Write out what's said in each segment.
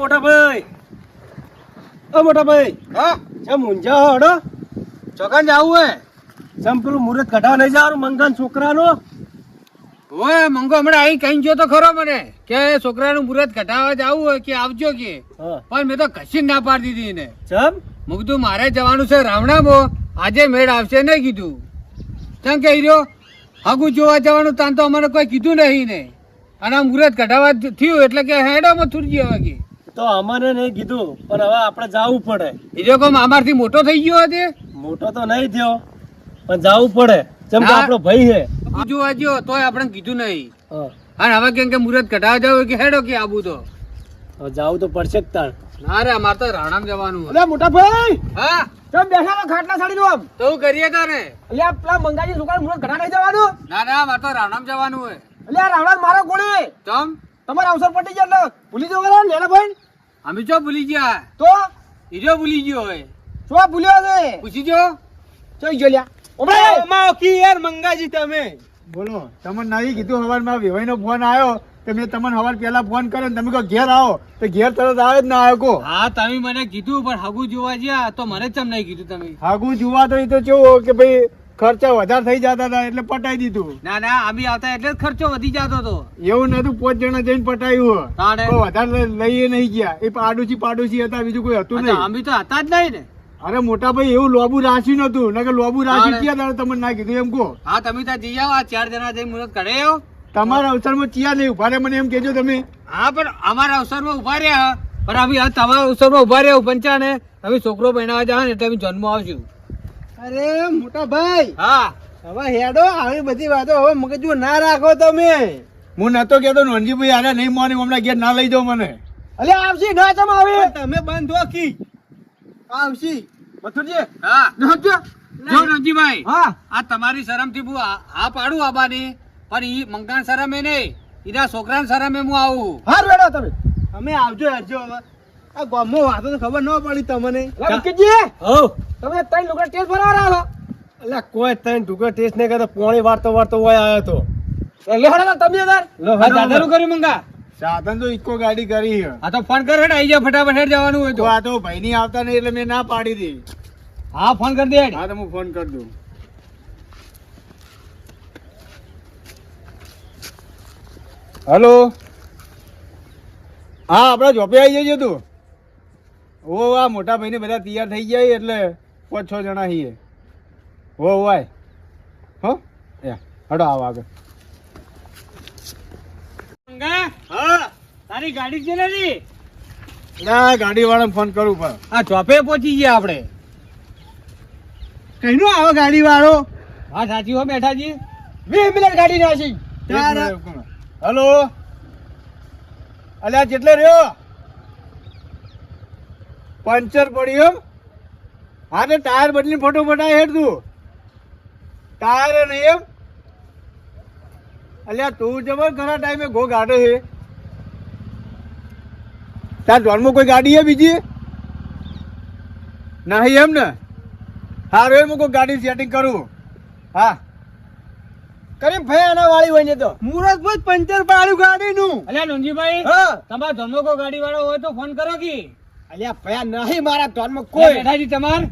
મોટા ભાઈ ઓ મોટા ભાઈ હા. જેમ ઊંઝા હડો ચોકન જાવું હે? જેમ પેલું મુહૂર્ત કઢાવા નહીં જવાનું મંગાન છોકરાનો. ઓય મંગો હમણાં અહીં કઈ ગયો તો ખરો મને. કે છોકરાનું મુહૂર્ત કઢાવવા જવું હોય કે આવજો કે. પણ મેં તો કશી ના પાડી દીધી એને. જેમ? મેં કીધું મારે જવાનું છે રાવણામાં. આજે મેળ આવશે નહીં કીધું. તમ કહી રહ્યો આગું જોવા જવાનું તાન તો અમને કોઈ કીધું નહીં ને. અને આ મુહૂર્ત કઢાવવા થયું એટલે કે હેડો માં થુરજી હવે કે. તો અમને નહીં કીધું પણ હવે આપણે જવું પડે. બીજો કોમ અમારથી મોટો થઈ ગયો તે મોટો તો નહીં થયો પણ જવું પડે. જેમ કે આપણો ભાઈ છે. આ જોવા ગયો તોય આપણે કીધું નહીં. અને હવે કેમ કે મુહૂર્ત કઢાવવા જાવ કે હેડો કે આબુ તો. જવું તો પડશે જ તાણ. ના રે અમારે તો રાણામ જવાનું. અલ્યા મોટા ભાઈ! હા. તો બેઠા છો ખાટલા સાડી દો આમ. તો હું કરીએ તારે? અલ્યા પેલા મંગાજી દુકાન મુરત ઘણા નહીં જવાનું? ના ના મારે તો રાણામ જવાનું હોય. અલ્યા રાવણા મારો ગોળી. તમ? તમારો અવસર પટી ગયો એટલે ભૂલી જવો ને લેલા ભાઈ? અમે ચો ભૂલી ગયા. તો? ઈજો ભૂલી ગયો હોય. શું ભૂલ્યો છે? પૂછી જો. ચો ગયો લ્યા. ઓમરાય! યાર મંગાજી તમે. બોલો તમને નહીં કીધું હવાર મારા વિવાઈનો ફોન આવ્યો તો મેં તમને હવાર પહેલા ફોન કર્યો તમે કહો ઘેર આવો. તો ઘેર તરત આવે જ ના આવ્યો કો. હા તમે મને કીધું પણ હાગુ જોવા ગયા તો મને ચમ નહીં કીધું તમે. હાગુ જોવા તો એ તો કેવું કે ભાઈ ખર્ચા વધારે થઈ જતા હતા એટલે પટાઈ દીધું. ના ના અમે આવતા એટલે ખર્ચો વધી જતો હતો. એવું નતું પાંચ જણા જઈને પટાયું વધારે લઈ- લઈએ નહીં ગયા. એ પાડોશી પાડોશી હતા બીજું કોઈ હતું નહીં. અમે તો હતા જ નહીં ને. અરે મોટા ભાઈ એવું લોબુ રાશિ નતું નકર લોબુ રાશિ ક્યાં તારે તમને ના કીધું? એમ કહો. હા તમે ત્યાં જઈ આવો આ ચાર જણા જઈ મુહૂર્ત કરે આવો. તમારા અવસરમાં ચિયા નહીં ઊભા રહ્યા મને એમ કેજો તમે. હા પણ અમારા અવસરમાં ઊભા રહ્યા. પણ અમે તમારા અવસરમાં ઊભા રહ્યા પંચાને અમે છોકરો પહેણાવા જાવ ને એટલે અમે જન્મ આવશું. અરે મોટા ભાઈ હા. હવે હેડો આવી બધી વાતો હવે મગજમાં ના રાખો તમે. હું નતો કેતો નોનજીભાઈ આને નહીં મોની હમણાં ઘેર ના લઈ જાઓ મને. અલે આવશી ના તમે આવે. તમે બંધ કી. આવશી. મથુરજી હા. નહજો જો રણજીભાઈ હા. આ તમારી શરમથી હું આ આ પાડું આબાની પણ ઈ મંગાન શરમે નહીં ઈના છોકરાની શરમે હું આવું. હાર વેડો તમે. અમે આવજો હરજો હવે. આ ગામમાં વાતો તો ખબર ન પડી તમને. મુકેશજી હો. તમે ત્રણ લુગડા ટેસ્ટ ભરાવા રહ્યા એટલે કોઈ તને ઢુકર ટેસ્ટ નહીં કરતો પોણી વારતો વારતો હોય આવ્યો તો. લે એટલે હેડો તમે યાર લો આ દાદાનું કર્યું મંગા. સાધન તો ઇકો ગાડી કરી આ તો ફોન કર હેડ આઈ જા ફટાફટ હેડ જવાનું હોય તો. તો આ તો ભાઈ ની આવતા નહીં એટલે મેં ના પાડી દી. હા ફોન કરી દે હેડ. હા તો હું ફોન કરી દઉં. હલો. હા આપડા જોપે આવી જજો તું. ઓ આ મોટા ભાઈ ને બધા તૈયાર થઈ ગયા એટલે પાંચ છ જણા છીએ. હો વાય હો? એ હડો આવો આગળ. તારી ગાડી છે ને ના ગાડી વાળાને ફોન કરું પણ. આ ચોપે પહોંચી ગયા આપણે. નું આવો ગાડી વાળો હા સાચી હો બેઠાજી. વીસ મિનિટ ગાડી નાસી હલો? અલ્યા કેટલે રહ્યો? પંચર પડ્યું હા તો ટાયર બદલી ફોટો પટાય હેડ તું. ટાયર નહીં એમ. અલ્યા તું જબર ખરા ટાઈમે ગો ગાડો છે તાર જોનમાં કોઈ ગાડી છે બીજી? નહીં એમ ને? હારું એમ હું કોઈ ગાડી સેટિંગ કરું. હા. કરી ભાઈ આના વાળી હોય ને તો. મુરત ભાઈ પંચર પાડ્યું ગાડી નું અલ્યા નોનજીભાઈ તમારા ધંધો કોઈ ગાડી વાળો હોય તો ફોન કરો કે. અલ્યા ભયા નહીં મારા ધોનમાં કોઈ. બેઠાજી તમાર?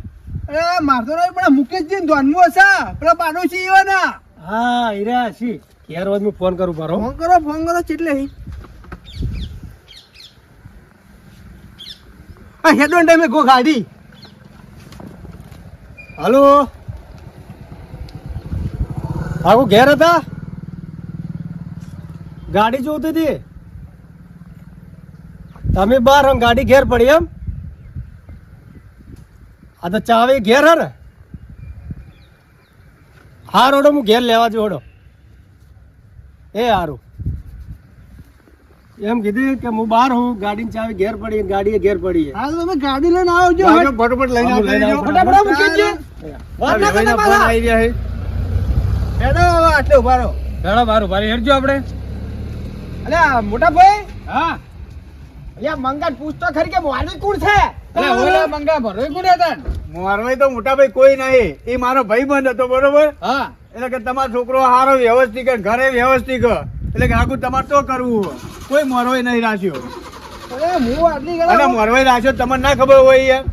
અરે મારતો નહીં પણ મુકેશજી ધોનમાં હશે પેલા પાડોશી એવા ના હા હીરા છી ઘેર રોજ હું ફોન કરું પારો ફોન કરો ફોન કરો ચેટલે હી. આ હેડો ટાઈમે ગો ગાડી હાલો? આગુ ઘેર હતા? ગાડી જોતી હતી? તમે બહાર હમ ગાડી ઘેર પડી એમ. આ તો ચાવી ઘેર હે ને? હા રોડો હું ઘેર લેવા જોડો. એ સારું એમ કીધું કે હું બહાર હું ગાડીની ચાવી ઘેર પડી ગાડી ઘેર પડી હા. તો તમે ગાડી લઈને આવજો ફટોફટ લઈને હા, હું આવજો. ફટાફટ મુકેશજી વાત ના કરતા પાછા. આવી રહ્યા છે. હેડો આટલે ઊભા રહો. હેડો બારું ભારી હેડજો આપણે. અલ્યા મોટા ભાઈ. હા. અલ્યા મંગાન પૂછતો ખરી કે મોરવી કોણ છે? ઓલા મંગા કોને હતા ને? મારવાય તો મોટા ભાઈ કોઈ નહીં. એ મારો ભાઈ બંધ હતો બરોબર? હા. એટલે કે તમારો છોકરો હારો વ્યવસ્થિત ઘરે વ્યવસ્થિત એટલે કે આખું તમારે તો કરવું કોઈ મોરવાય નહીં રાખ્યો. અરે હું આટલી ગયો મોરવાઈ રાખ્યો તમને ના ખબર હોય યાર.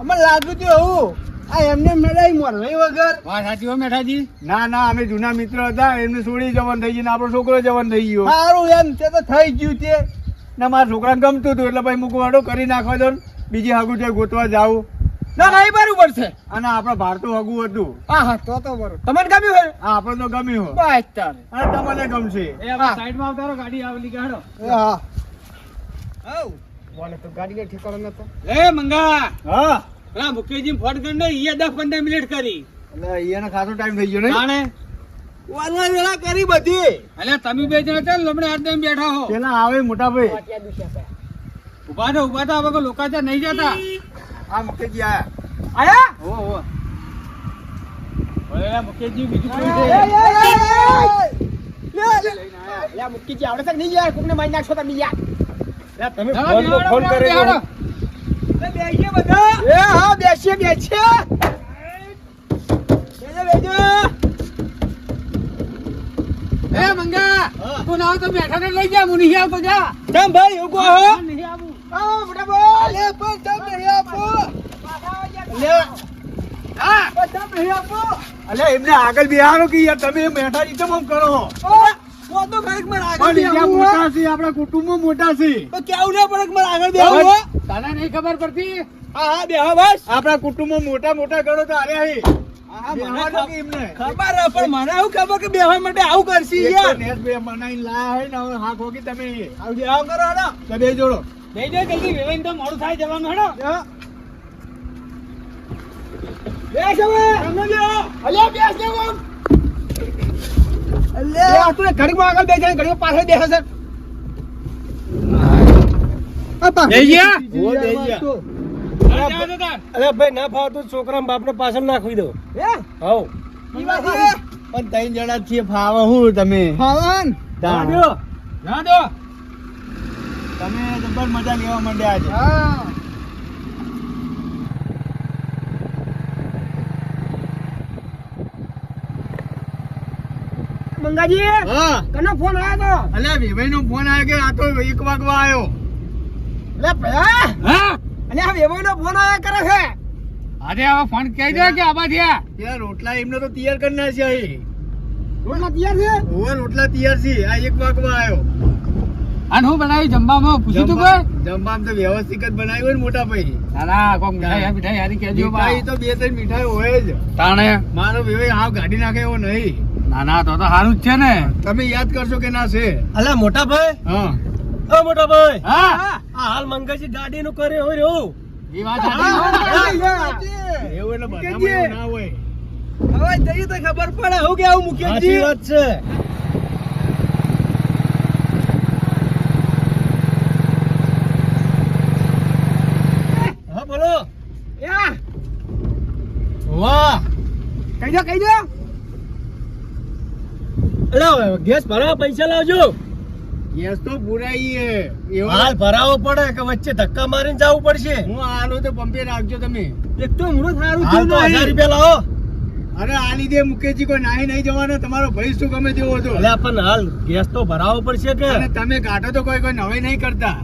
અમને લાગ્યું હતું એવું. આ એમને મેળાઈ મોરવાઈ વગર. વાત સાચી હો મેઠાજી? ના ના અમે જૂના મિત્ર હતા. એમને છોડી જવાનું થઈ ગયું આપણો છોકરો જવાનું થઈ ગયો. સારું એમ તે તો થઈ ગયું તે. ના મારા છોકરાને ગમતું હતું એટલે ભાઈ મૂકવાડો કરી નાખવા દો બીજી હાગું છે ગોતવા જાવું ના ના એ બરોબર છે. અને આપણા ભારતું હગું હતું. હા હા તો તો બરોબર. તમને ગમ્યું હોય? આ આપણે તો ગમ્યું હોય. બસ તારે. અને તમને ગમશે. એ આપણે સાઈડમાં આવતા રહો, ગાડી આવલી. એ હા. હઉ બોલે તો ગાડી ઠેકાણો નતો? એ મંગા. હા. પેલા મુકેશજી ફોન કરીને ઈ દસ પંદર મિનિટ કરી. એટલે ખાસો ટાઈમ થઈ ગયો ને જાણે વાલા વેલા કરી બધી. એટલે તમે બે જણા ચાલ લમણે હાથ દઈને બેઠા હો. પેલા આવે મોટા ભાઈ ઊભા તો ઊભા તો હવે કોઈ લોકો ત્યાં નહીં જતા. આ મુકેશજી આયા. આયા? હો હો. ઓલે મુકેશજી બીજું કોઈ છે એ, એ, એ, એ. લે, મુક્કીજી આવડે છે નહીં યાર? કોકને મારી નાખશો તમે યાર. તમે ફોન ફોન કરેલો બેસીએ બધા. એ હા બેસીએ બેસીએ. બેજો બેજો એ મંગા તું ના હોય તો બેઠા ને લઈ જા હું નહીં આવતો જા. તમ ભાઈ કહો હું. નહીં આવું. આવો મોટા ભાઈ લે પણ તમ નહીં આપો. લે. હા. પણ તમે નહીં આપો. અલે એમને આગળ બેહારો કે યાર તમે બેઠા રીતે આમ કરો ઓ ઓ તો ખરેખ મારે આગળ મોટા. છે આપણા કુટુંબમાં મોટા છે. તો કેવું ના પડે આગળ તને નહીં ખબર પડતી? હા હા બેહો બસ. આપણા કુટુંબમાં મોટા મોટા ગણો તો હે ખબર હે, પણ મને આવું ખબર કે બેહવા માટે આવું કરશી યાર બે મનાઈ લાયા હે ને હવે હાથ ખોકી તમે આવું બેહવા કરો હેડો. તો બે જોડો બે જો જલ્દી વેવાઈ તો મોડું થાય જવાનું હેડો. બેસ હવે. સામે બેહો. અલ્યા, બેસ ને. અલ્યા, તું ઘડી માં આગળ બેસે, ઘડીકમાં પાછળ બેસે છે. આપા. જઈ ગયા? ઓ, જઈ ગયા. તો. અરે ભાઈ ના ફાવતું છોકરા બાપને પાછળ નાખવી દો. હવ. પણ ત્રણ જણા છીએ ફાવા હું તમે? ફાવન. જાઓ. જાઓ તમે જબર મજા લેવા માંડ્યા આજે. હા. મંગાજી હા. કનો ફોન આવ્યો અલ્યા વિભાઈ નો ફોન આવ્યો કે આ તો એક વાગવા આવ્યો? લે હા? અને આ વેવાઈ ફોન આયા કરે છે. આજે હવે ફોન કહી દે કે આબા થયા. યાર રોટલા એમને તો તૈયાર કરી નાખ્યા છે રોટલા તૈયાર છે? ઓવે રોટલા તૈયાર છે. આ એક વાગવા આવ્યો. અને હું બનાવ્યું? જમવામાં પૂછ્યું તું કોઈ? જમવામાં તો વ્યવસ્થિત જ બનાવ્યું હોય ને મોટા ભાઈ. સારા ના કોક મીઠાઈ આ મીઠાઈ હારી કેજો ભાઈ તો બે ત્રણ મીઠાઈ હોય જ. તાણે? મારો ભાઈ હાવ ગાડી નાખે એવો નહીં. ના ના તો તો સારું જ છે ને. તમે યાદ કરશો કે ના છે. અલા મોટા ભાઈ? હા. ઓ મોટા ભાઈ. હા. હાલ મંગાજી ગાડી નું કરે હોય રહ્યો. એ વાત. એવું એટલે બધા ના હોય. હવે જઈએ તો ખબર પડે હું કે આવું મુકેશજી વાત છે. હા બોલો. યા વાહ. કહી દો કહી દો. ગેસ ભરવા પૈસા લાવજો. ગેસ તો પુરાઈ હે. હાલ ભરાવો પડે કે વચ્ચે ધક્કા મારીને જવું પડશે. હું આનો તો પંપે રાખજો તમે. એક તો મૂળો સારું થયું તો હજાર રૂપિયા લાવો. અરે આ લીધે મુકેશજી કોઈ નાહી નહીં જવાનો તમારો ભાઈ શું ગમે તેવો હતો? અલ્યા પણ હાલ ગેસ તો ભરાવો પડશે કે? અને તમે કાઢો તો કોઈ કોઈ નવાઈ નહીં કરતા.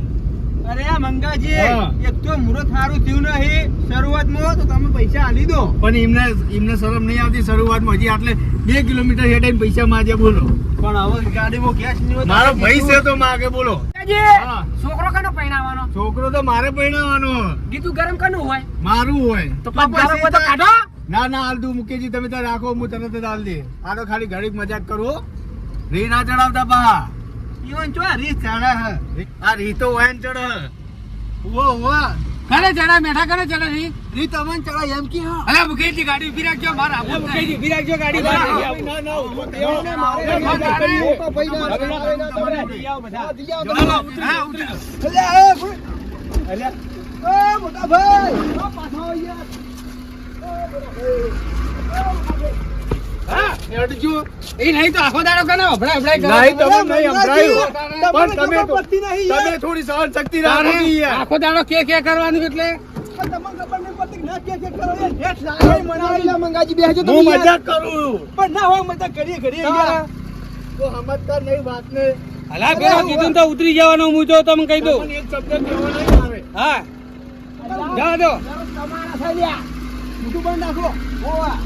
અરે આ મંગાજી. એક તો મૂળો સારું થયું નહીં. શરૂઆતમાં તો તમે પૈસા આલી દો. પણ એમને એમને શરમ નહીં આવતી શરૂઆતમાં. હજી આટલે બે કિલોમીટર હેઠે પૈસા માજે બોલો. પણ હવે ગાડીમાં કેશ નહીં હોય તો મારો ભાઈ છે. તો માગે બોલો. છોકરો કનો પહેણાવાનો છોકરો તો મારે પરણાવવાનો ગીતું ગરમ કનું હોય? મારું હોય. તો પછી તો કાઢો. ના ના હાલ તું મુકેશજી તમે તો રાખો હું તરત જ હાલ દે. આ તો ખાલી ઘડીક મજાક કરો. રી ના ચડાવતા બા. ઈવન ચો રીત ચડા હે. આ રી તો વાયન ચડે. ઓ વો કરે ચડા મેઠા કરે ચડા રી રી તમન ચડા એમ કે હા અલા મુકેશજી ગાડી ઊભી રાખજો માર આપો જ ઊભી રાખજો ગાડી બહાર. ના ના ઊભો થયો. એને મારે. મોટો ભાઈ ના ના, તમારે તમારે. બધા. હા, આવો ચાલો. હા, ઉતરી. અલ્યા. અલ્યા, એ મોટા ભાઈ પાછા યાર. હા, હેડજો. એ નહીં તો આખો દાડો કને નહીં, તમે નહીં પણ તમે ખબર તો- પડતી નહીં યાર. તમે થોડી સહન શક્તિ રાખો. આખો દાડો કે કે કરવાનું એટલે? પણ તમને ખબર નહીં પડતી કે ના કે કે કરો. યાર. હેઠ લાગે મનાવી. મંગાજી બેસજો તમે હું મજાક કરું પણ ના હોય મજાક કરીએ કરીએ તો સમજતા નહીં વાતને. હલા પેલા કીધું તો ઉતરી જવાનો હું જો તમને કહી દઉં એક શબ્દ કહેવો નહીં આવે. હા. જા દો તમારા થઈ ગયા બંધ નાખો ઓવા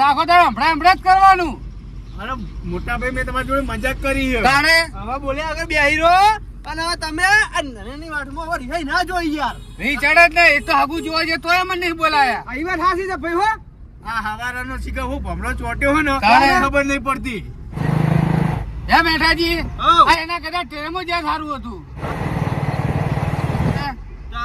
સાખો તારે હમણાં હમણાં જ કરવાનું. અરે મોટા ભાઈ મેં તમારી જોડે મજાક કરી છે. તાણે? હવે બોલ્યા આગળ બેહી રહો. અને હવે તમે આ વાટમાં હવે રિહાઈ ના જોઈ યાર. નહીં ચડે જ નહીં. એ તો આગું જોવા જાય તોય મને નહીં બોલાયા. આ વાત હાસી છે ભાઈ હો. આ હવારાનો શિકાર હું ભમણો ચોટ્યો હો ને. ખબર નહીં પડતી. હે મેઠાજી હઉ. આ એના કદાચ ટ્રેનમાં જ્યાં સારું હતું. હે?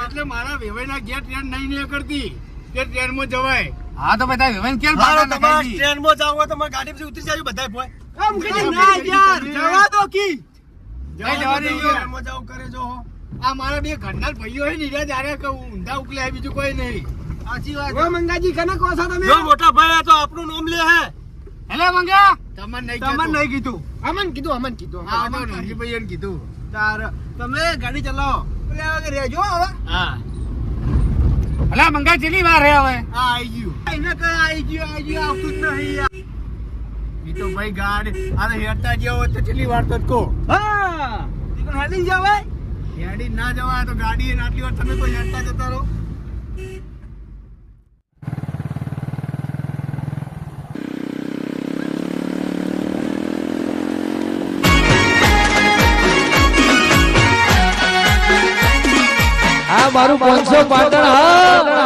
એટલે મારા વેવાઈના ગેટ ટ્રેન નહીં નીકળતી કે ટ્રેનમાં જવાય. હા તો બધા વિવાન કેલ પાટા તમારે ટ્રેનમાં જાવ તો મારી ગાડી પછી ઉતરી જાજો બધા ભોય કામ કે ના યાર જવા દો કી. કઈ જવા દે યો. ટ્રેનમાં જાવ કરે જો આ મારા બે ઘરના ભાઈઓ હોય ને ઈરા જ્યારે કહું ઊંધા ઉકલે બીજું કોઈ નહીં. સાચી વાત ઓ મંગાજી કને કહો છો તમે? જો મોટા ભાઈ આ તો આપણું નામ લે હે. હેલે મંગ્યા તમન નહીં તમને. નહીં કીધું. અમન કીધું અમન કીધું. હા અમન ભાઈ ને કીધું. તાર. તમે ગાડી ચલાવો. એટલે હવે રહેજો હવે. હા. હલા મંગા ચેલી વાર હે હવે? આ આઈ ગયું. એને કઈ આઈ ગયું આઈ ગયું આવતું જ નહીં યાર. તો ભાઈ ગાડ. આ તો જેવો હોય તો છેલ્લી વાર તો કહો. હા. ઈ હેલી જવાય હેડી ના જવાય તો ગાડી આટલી વાર તમે કોઈ હેરતા જતા રહો. મારું પાંચસો પાટણ હા